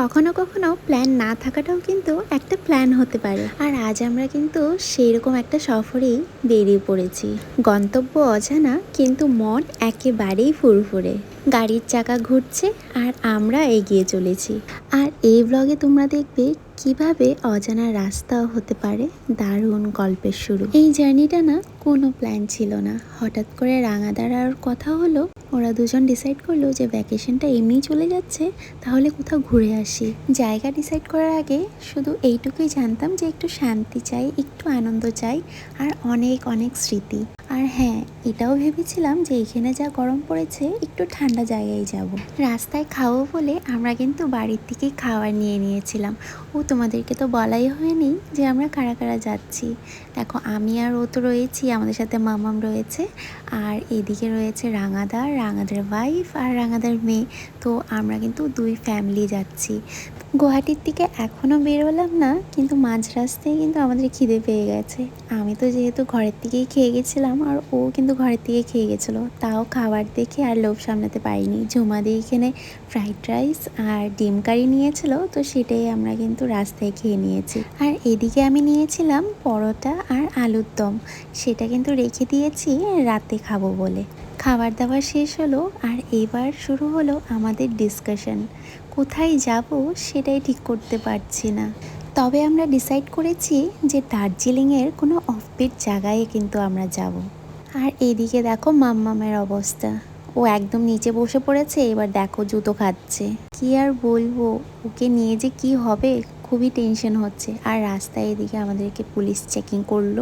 কখনো কখনো প্ল্যান না থাকাটাও কিন্তু একটা প্ল্যান হতে পারে। আর আজ আমরা কিন্তু সেই রকম একটা সফরেই বেরিয়ে পড়েছি। গন্তব্য অজানা, কিন্তু মন একেবারেই ফুরফুরে। গাড়ির চাকা ঘুরছে আর আমরা এগিয়ে চলেছি। আর এই ব্লগে তোমরা দেখবে কীভাবে অজানা রাস্তাও হতে পারে? দারুণ গল্পের শুরু। এই জার্নিটা না কোনো প্ল্যান ছিল না। হঠাৎ করে রাঙাদার কথা হলো, ওরা দুজন ডিসাইড করল যে ভ্যাকেশনটা এমনিই চলে যাচ্ছে, তাহলে কোথাও ঘুরে আসি। জায়গা ডিসাইড করার আগে শুধু এইটুকুই জানতাম যে একটু শান্তি চাই, একটু আনন্দ চাই, আর অনেক অনেক স্মৃতি। হ্যাঁ এটাও ভেবেছিলাম যে এখানে যা গরম পড়েছে, একটু ঠান্ডা জায়গায় যাব। রাস্তায় খাব বলে আমরা কিন্তু বাড়ির থেকেই খাবার নিয়ে নিয়েছিলাম। ও, তোমাদেরকে তো বলাই হয়নি যে আমরা কারা কারা যাচ্ছি। দেখো, আমি আর ও তো রয়েছি, আমাদের সাথে মামাম রয়েছে, আর এদিকে রয়েছে রাঙাদার রাঙাদার ওয়াইফ আর রাঙাদার মেয়ে। তো আমরা কিন্তু দুই ফ্যামিলি যাচ্ছি। গুয়াহাটির দিকে এখনও বেরোলাম না, কিন্তু মাঝ রাস্তায় কিন্তু আমাদের খিদে পেয়ে গেছে। আমি তো যেহেতু ঘরের থেকেই খেয়ে গেছিলাম, আর ও কিন্তু ঘরের থেকে খেয়ে গেছিল। তাও খাবার দেখে আর লোভ সামলাতে পারিনি। ঝুমা দিয়ে এখানে ফ্রাইড রাইস আর ডিম কারি নিয়েছিল, তো সেটাই আমরা কিন্তু রাস্তায় খেয়ে নিয়েছি। আর এদিকে আমি নিয়েছিলাম পরোটা আর আলুর দম। সেটা কিন্তু রেখে দিয়েছি, রাতে খাব বলে। খাবার দাবার শেষ হলো, আর এবার শুরু হলো আমাদের ডিসকাশন কোথায় যাব সেটাই ঠিক করতে পারছি না। তবে আমরা ডিসাইড করেছি যে দার্জিলিংয়ের কোনো অফবিট জায়গায় কিন্তু আমরা যাব। আর এদিকে দেখো মাম্মামের অবস্থা। ও একদম নিচে বসে পড়েছে, এবার দেখো জুতো খাচ্ছে। কি আর বলব? ওকে নিয়ে যে কি হবে? খুবই টেনশন হচ্ছে। আর রাস্তায় এদিকে আমাদেরকে পুলিশ চেকিং করল।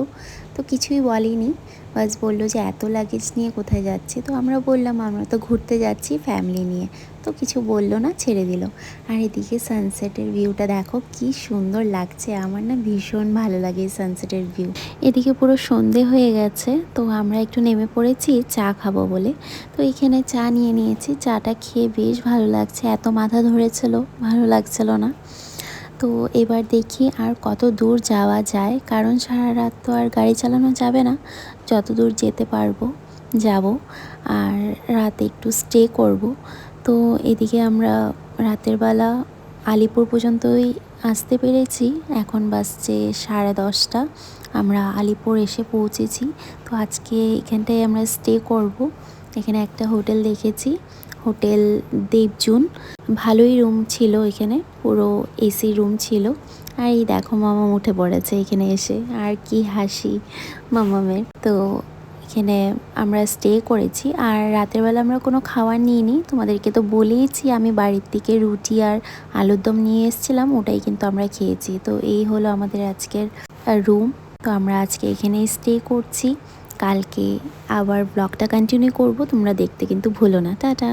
তো কিছুই বলেনি। বাস বলল যে, এত লাগেজ নিয়ে কোথায় যাচ্ছি? তো আমরা বললাম, আমরা তো ঘুরতে যাচ্ছি ফ্যামিলি নিয়ে। তো কিছু বলল না, ছেড়ে দিল। আর এদিকে সানসেটের ভিউটা দেখো, কি সুন্দর লাগছে। আমার না ভীষণ ভালো লাগে এই সানসেটের ভিউ এদিকে পুরো সন্ধে হয়ে গেছে, তো আমরা একটু নেমে পড়েছি চা খাব বলে। তো এখানে চা নিয়ে নিয়েছি। চাটা খেয়ে বেশ ভালো লাগছে। এত মাথা ধরেছিল, ভালো লাগছিল না। তো এবার দেখি আর কত দূর যাওয়া যায়। কারণ সারা রাত তো আর গাড়ি চালানো যাবে না। যত দূর যেতে পারব, যাব। আর রাতে একটু স্টে করব। তো এদিকে আমরা রাতের বেলা আলিপুর পর্যন্তই আসতে পেরেছি। এখন বাজছে সাড়ে দশটা। আমরা আলিপুর এসে পৌঁছেছি। তো আজকে এখানটায় আমরা স্টে করব। এখানে একটা হোটেল দেখেছি, হোটেল দেবজুন। ভালোই রুম ছিল এখানে, পুরো এসি রুম ছিল। আর এই দেখো মামা উঠে পড়েছে এখানে এসে, আর কি হাসি মামামের তো এখানে আমরা স্টে করেছি, আর রাতের বেলা আমরা কোনো খাবার নিইনি। তোমাদেরকে তো বলেইছি, আমি বাড়ির থেকে রুটি আর আলুর দম নিয়ে এসেছিলাম, ওটাই কিন্তু আমরা খেয়েছি। তো এই হলো আমাদের আজকের রুম তো আমরা আজকে এখানে স্টে করছি। কালকে আবার ব্লগটা কন্টিনিউ করব তোমরা দেখতে কিন্তু ভুলো না। টাটা।